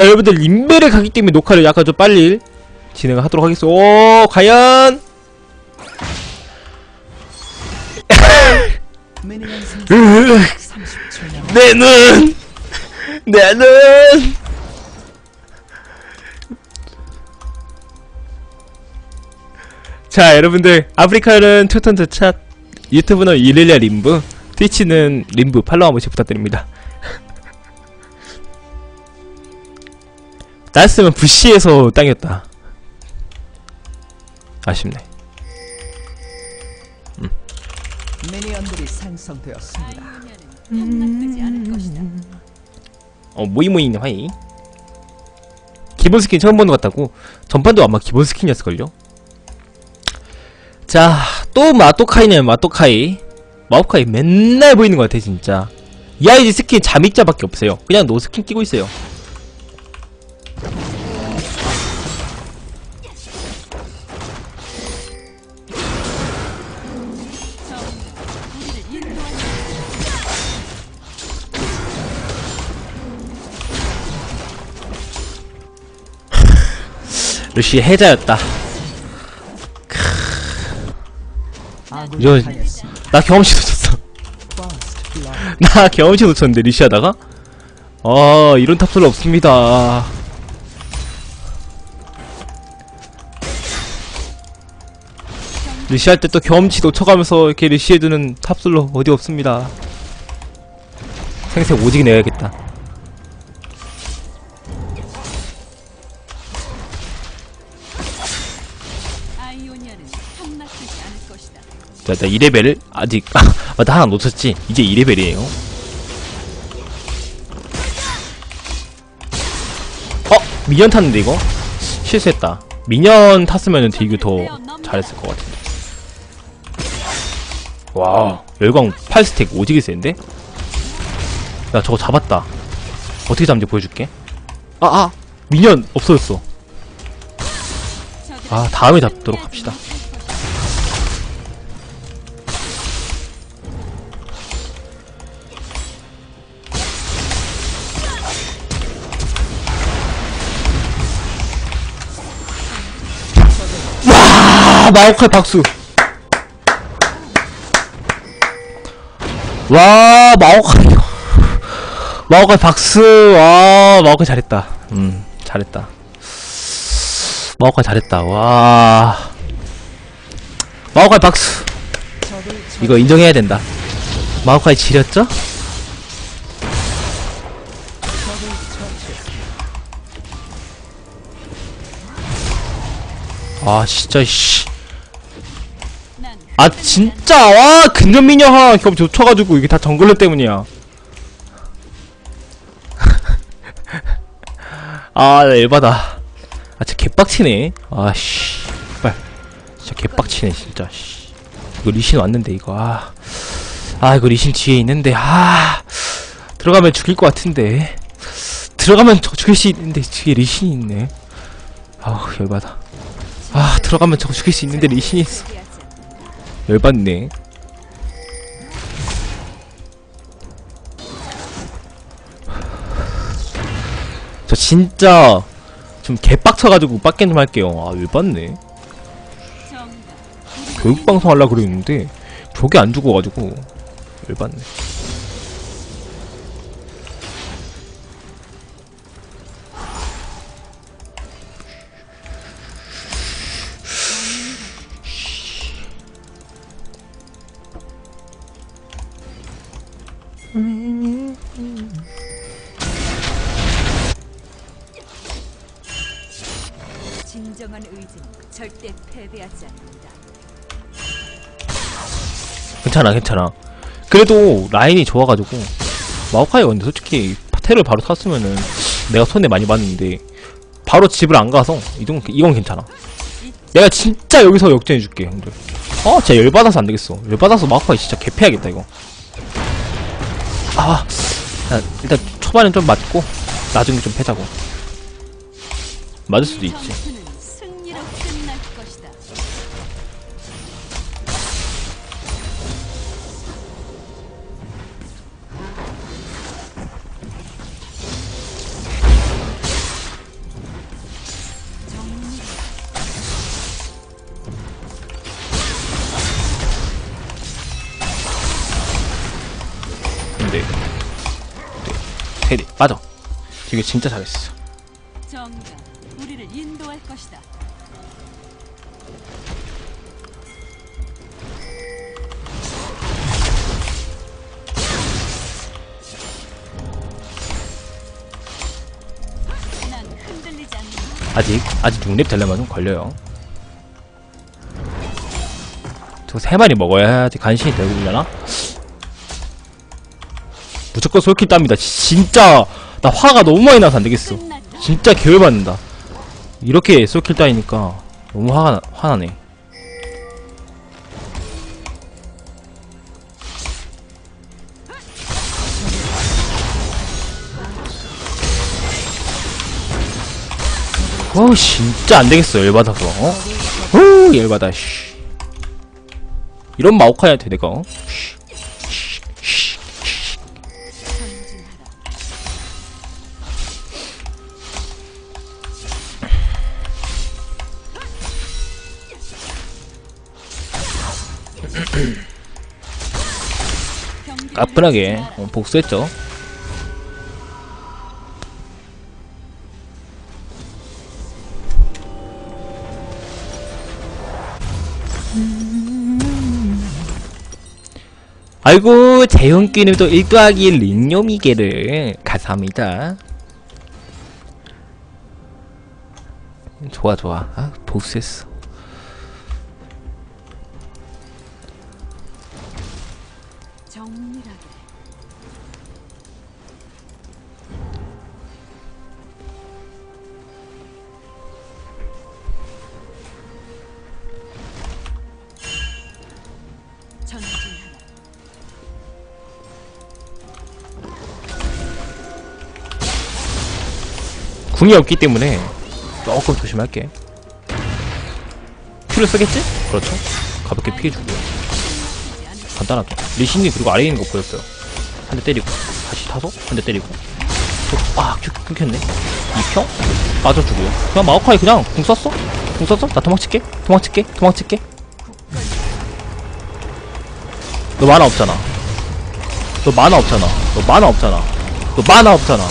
여러분들 인베를 가기 때문에 녹화를 약간 좀 빨리 진행을 하도록 하겠습니다. 오, 과연 미니언 생성 으, 30초 남내 눈, 내 눈. 자, 여러분들 아프리카는 투턴트 찻, 유튜브는 이릴리아 림브, 트위치는 림브 팔로우 한 번씩 부탁드립니다. 나였으면 부시에서 땅이었다. 아쉽네. 미니언들이 생성되었습니다. 것이다. 어 모이모이님 하이 기본 스킨 처음 보는 것 같다고 전판도 아마 기본 스킨이었을걸요 자 또 마토카이네 마토카이 마오카이 맨날 보이는 것 같아 진짜 이 아이디 스킨 잠입자밖에 없어요 그냥 노 스킨 끼고 있어요 루시 해자였다. 이거-. 나 경험치 놓쳤어. 나 경험치 놓쳤는데 리시 하다가? 아 이런 탑솔 없습니다. 리시 할 때 또 경험치 놓쳐가면서 이렇게 리시해두는 탑솔로 어디 없습니다. 생색 오지게 내야겠다 자, 나 2레벨을 아직 아, 맞다 하나 놓쳤지? 이제 2레벨이에요. 어? 미니언 탔는데 이거? 실수했다. 미니언 탔으면 딜교 더 잘했을 것 같은데. 와 열광 8스택 오지게 센데? 야 저거 잡았다. 어떻게 잡는지 보여줄게. 아아. 미니언 없어졌어. 아 다음에 잡도록 합시다 와 마오카이 박수. 와 마오카이 마오카이 박수. 와 마오카이 잘했다. 음 잘했다. 마오카이 잘했다. 와. 마오카이 적을 이거 인정해야 된다. 마오카이 지렸죠? 아 진짜 씨. 난아 진짜? 와 근접 미녀 하나 겹 쫓아가지고 이게 다 정글러 때문이야. 아 나 열받아. 아 진짜 개빡치네. 아씨. 빨 진짜 개빡치네 진짜. 씨. 이거 리신 왔는데 이거. 아, 아 이거 리신 뒤에 있는데 아. 들어가면 죽일 것 같은데. 들어가면 저 죽일 수 있는데 뒤에 리신이 있네. 아우 열받아. 아 들어가면 저거 죽일 수 있는데 리신이 있어. 열받네. 저 진짜 좀 개빡쳐가지고 빡겐 좀 할게요. 아 열받네. 교육방송 하려고 그랬는데 저게 안 죽어가지고 열받네. 절대 패배하지 않는다. 괜찮아 괜찮아. 그래도 라인이 좋아가지고 마오카이가 근데 솔직히 테를 바로 탔으면은 내가 손해 많이 봤는데 바로 집을 안 가서 이건 이건 괜찮아. 내가 진짜 여기서 역전해줄게 형들. 어 진짜 열받아서 안 되겠어. 열받아서 마오카이 진짜 개패야겠다 이거. 아 야, 일단 초반엔 좀 맞고 나중에 좀 패자고. 맞을 수도 있지. 테리 빠져 이거 진짜 잘했어 정의가 우리를 인도할 것이다. 난 흔들리지 않는다. 아직 아직 6렙 되려면 좀 걸려요 저 세 마리 먹어야지 간신히 되려나? 무조건 솔킬 땁니다 진짜 나 화가 너무 많이 나서 안 되겠어 끝났다. 진짜 개열받는다 이렇게 솔킬 따이니까 너무 화가 나, 화나네 어 진짜 안 되겠어 열받아서 어? 어 열받아 씨 이런 마오카이한테 내가 어? 마라. 어, 복수했죠. 아이고 재훈기님도 1 더하기 1 링요미게를 감사합니다. 좋아 좋아. 아 복수했어 궁이 없기 때문에 조금 조심할게. 큐를 쓰겠지? 그렇죠. 가볍게 피해주고요. 간단하게. 리신이 그리고 아래에 있는 거 보였어요. 한 대 때리고 다시 타서 한 대 때리고 또, 아큐 끊겼네. 2평? 빠져주고요. 그냥 마오카이 그냥 궁 썼어? 궁 썼어? 나 도망칠게. 도망칠게. 도망칠게. 너 만화 없잖아. 너 만화 없잖아. 너 만화 없잖아. 너 만화 없잖아.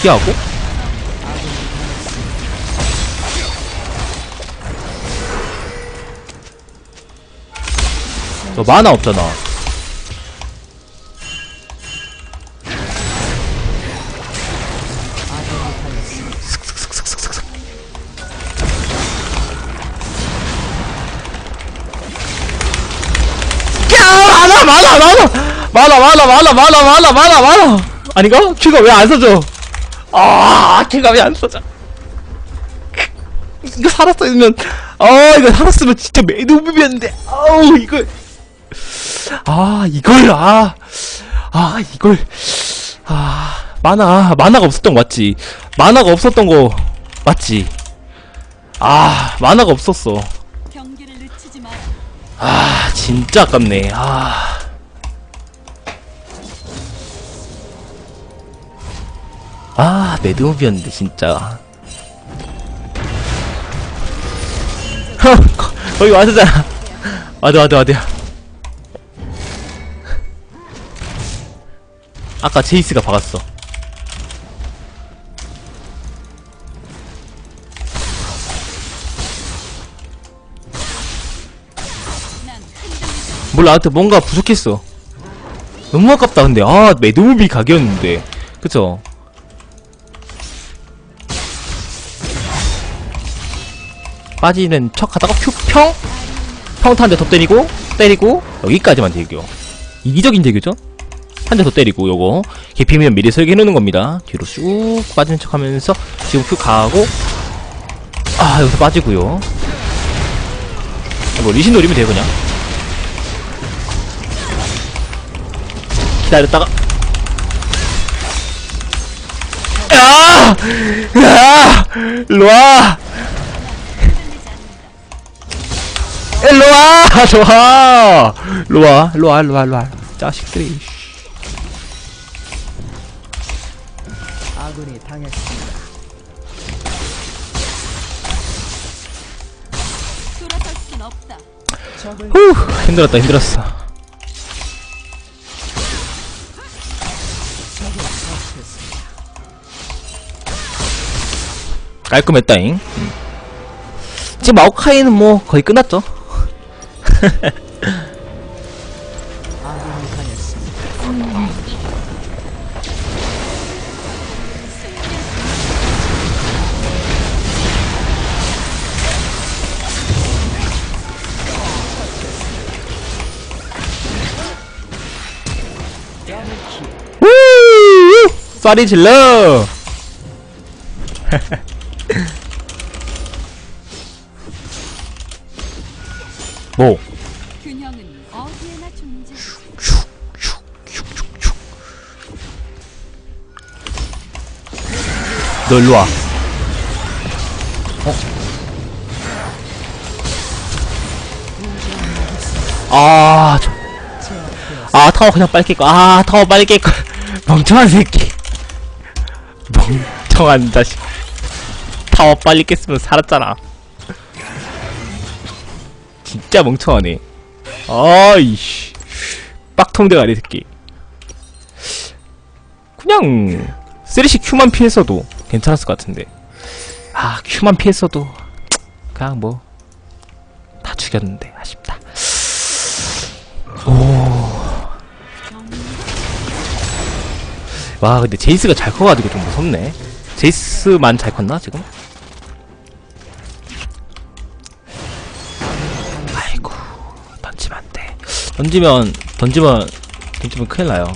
피하고? 너 만화 없잖아. 많아 많아 많아 많아 많아 많아 많아 많아 아닌가? 큐가 왜 안 써져 아, 왜안 써져? 이거 살았으면, 아, 이거 살았으면 진짜 매듭이었는데, 아우, 이걸. 아, 이걸, 아, 아, 이걸. 아, 만화, 만화가 없었던 거 맞지? 만화가 없었던 거, 맞지? 아, 만화가 없었어. 아, 진짜 아깝네, 아. 아, 매드무비였는데, 진짜. 거- 거기 왔었잖아. 맞아, 맞아, 맞아. 아까 제이스가 박았어. 몰라, 하여튼 뭔가 부족했어. 너무 아깝다, 근데. 아, 매드무비 각이었는데. 그쵸? 빠지는 척 하다가 큐, 평? 평타 한대 더 때리고, 때리고, 여기까지만 대교. 이기적인 대교죠? 한 대 더 때리고, 요거. 개피면 미리 설계해놓는 겁니다. 뒤로 쭉 빠지는 척 하면서, 지금 큐 가고, 아, 여기서 빠지고요. 뭐, 리신 노리면 돼요, 그냥. 기다렸다가 야! 야! 일로와! 일로와! 좋아. 일로와 일로와 일로와 일로와. 자식들이. 아군이 당했습니다. 후 힘들었다 힘들었어. 깔끔했다잉. 음. 지금 마오카이는 뭐 거의 끝났죠? 쏘리 질러! 뭐? 너 일로 와. 어? 아, 저. 아, 타워 그냥 빨리 깰 거. 아, 타워 빨리 깰 거. 멍청한 새끼. 멍청한 자식. 타워 빨리 깼으면 살았잖아. 진짜 멍청하네. 아이씨. 빡통대가리 새끼. 그냥, 쓰리시 큐만 피했어도 괜찮았을 것 같은데. 아, 큐만 피했어도, 그냥 뭐, 다 죽였는데, 아쉽다. 와 근데 제이스가 잘 커가지고 좀 무섭네 제이스만 잘 컸나 지금? 던지면 안돼 던지면 던지면 던지면 큰일 나요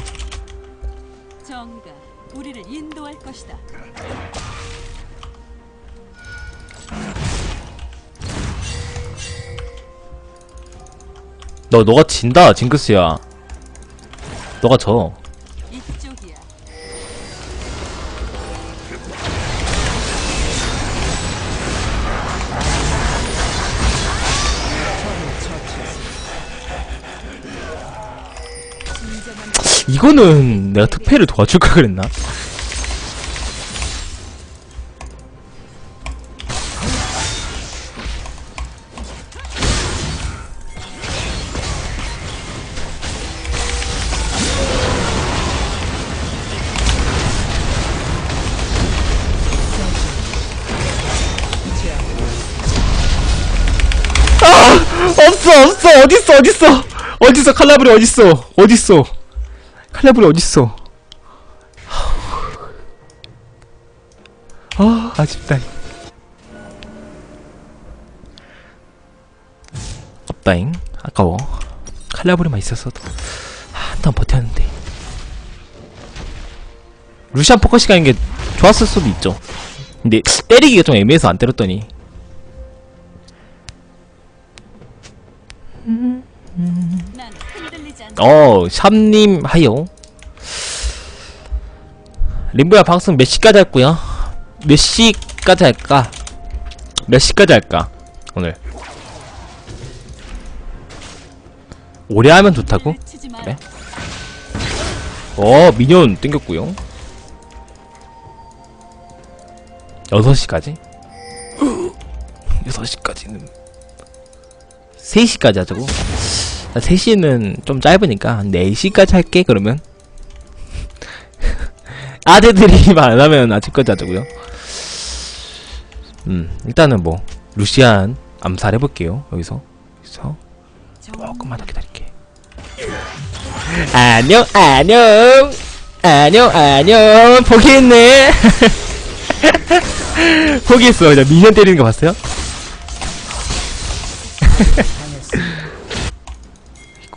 너 너가 진다 징크스야 너가 져 이쪽이야. 이거는 내가 특패를 도와줄까 그랬나? 어 어딨어 어딨어? 어딨어 칼라브리 어딨어? 어딨어? 칼라브리 어딨어? 아 아쉽다. 없다잉. 아까워. 칼라브리만 있었어도. 한턴 버텼는데. 루시안 포커싱 가는 게 좋았을 수도 있죠. 근데 때리기가 좀 애매해서 안 때렸더니 어, 샵님 하요. 림보야 방송 몇 시까지 할거야? 몇 시까지 할까? 몇 시까지 할까? 오늘. 오래 하면 좋다고? 그래? 어, 미니언 땡겼고요. 6시까지? 6시까지는 3시까지 하자고? 3시는 좀 짧으니까 한 4시까지 할게 그러면. 아재들이 말 안하면 아직까지 하자고요. 음 일단은 뭐 루시안 암살 해볼게요 여기서. 여기서 조금만 더 기다릴게. 안녕 안녕! 안녕 안녕! 포기했네! 포기했어. 나 미니언 때리는 거 봤어요?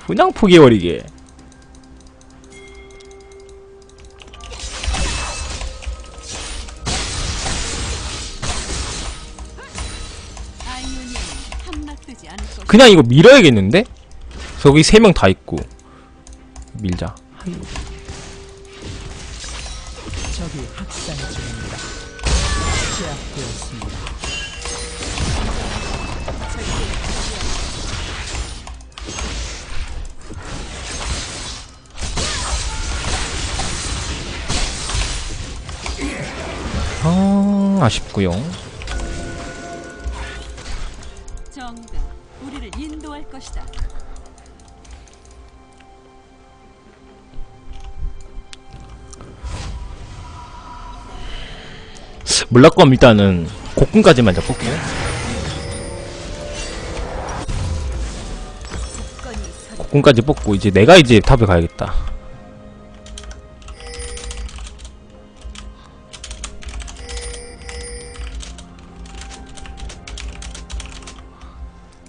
그냥 포기해버리게. 그냥 이거 밀어야겠는데? 저기 세 명 다 있고 밀자 적 아 아쉽구요 정가 우리를 인도할 것이다. 물락검 일단은 곡군까지만 잡 볼게요. 건이 서 곡군까지 뽑고 이제 내가 이제 탑에 가야겠다.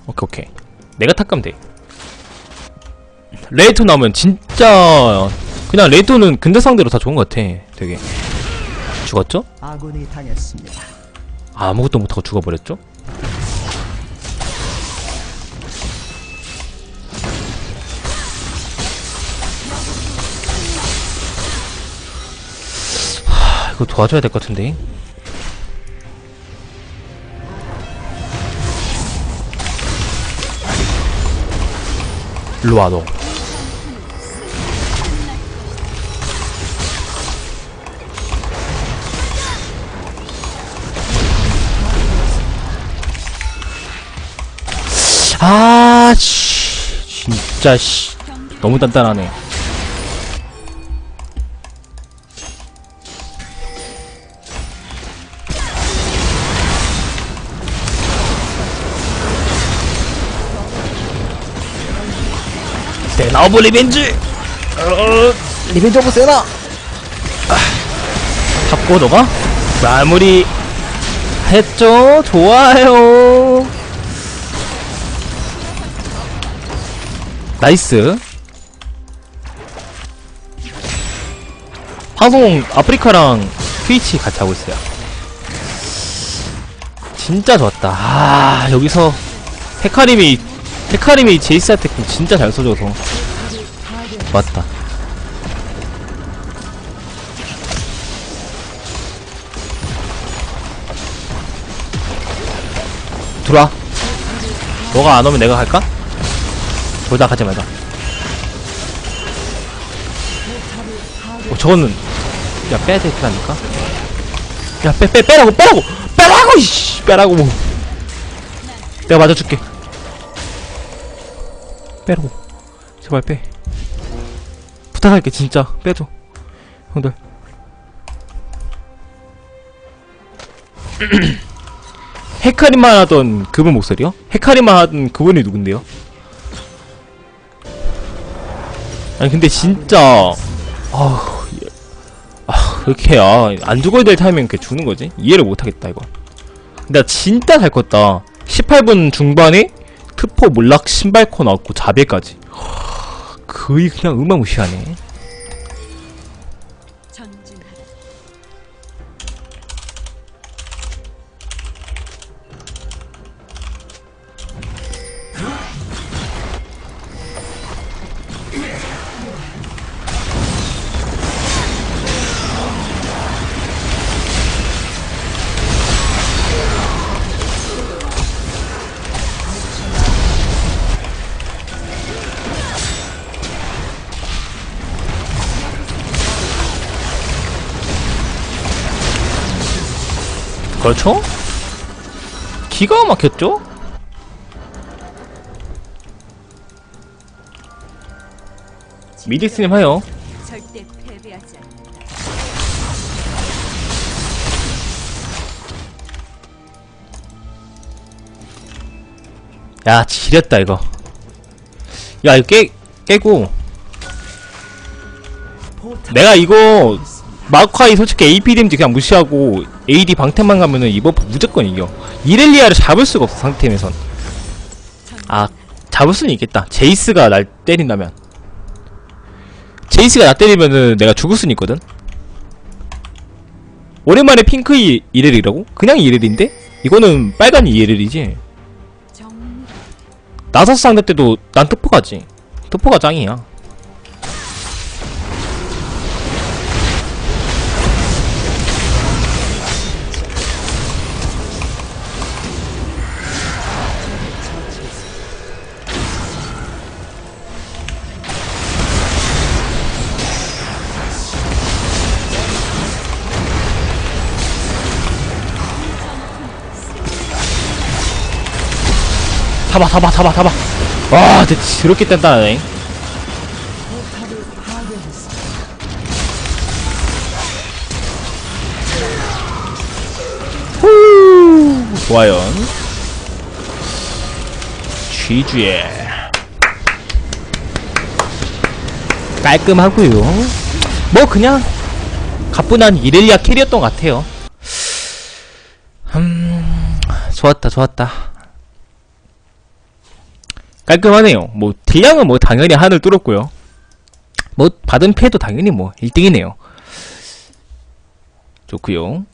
오케이 오케이. 내가 탑 가면 돼. 레이토 나오면 진짜 그냥 레이토는 근대 상대로 다 좋은 것 같아. 되게 죽었죠? 아군이 당했습니다. 아무것도 못하고 죽어버렸죠? 하, 이거 도와줘야 될 것 같은데. 일로 와, 너. 아, 씨. 진짜, 씨. 너무 단단하네. 세나 오브 리벤지! 어, 리벤지 오브 세나! 아, 잡고 너가 마무리 했죠? 좋아요. 나이스. 방송 아프리카랑 트위치 같이 하고 있어요. 진짜 좋았다. 아, 여기서 헤카림이, 헤카림이 제이스한테 공 진짜 잘 써줘서. 좋았다. 들어와. 너가 안 오면 내가 갈까? 둘 다 가지 말자. 어, 저거는 야 빼야 되니까. 야 빼 빼 빼라고 빼라고 빼라고 이씨 빼라고 뭐. 내가 맞아줄게. 빼라고. 제발 빼. 부탁할게 진짜 빼줘. 형들. 헤카리만 하던 그분 목소리요? 헤카리만 하던 그분이 누군데요? 아니 근데 진짜 아우 예. 아 그렇게 야안 죽어야 될 타이밍 이렇게 주는 거지 이해를 못하겠다 이거 나 진짜 잘 컸다 18분 중반에 트포 몰락 신발코 나왔고 자배까지 거의 그냥 음악 무시하네 그렇죠? 기가 막혔죠? 미디스님 하여. 야 지렸다 이거 야 이거 깨, 깨고 내가 이거 마크아이 솔직히 AP 데미지 그냥 무시하고 AD 방템만 가면은 이번 판 무조건 이겨. 이렐리아를 잡을 수가 없어 상태에선. 아 잡을 수는 있겠다. 제이스가 날 때린다면. 제이스가 나 때리면은 내가 죽을 수는 있거든? 오랜만에 핑크 이, 이렐이라고? 그냥 이렐인데? 이거는 빨간 이렐이지. 나서스 상대 때도 난 트포가지. 트포가 짱이야 잡아 잡아 잡아 잡아 와 진짜 더럽게 단단하네 좋아요. GG에 깔끔하고요. 뭐 그냥 가뿐한 이렐리아 캐리였던 것 같아요. 음, 좋았다, 좋았다. 깔끔하네요. 뭐 딜량은 뭐 당연히 하늘 뚫었고요. 뭐 받은 패도 당연히 뭐 1등이네요. 좋고요.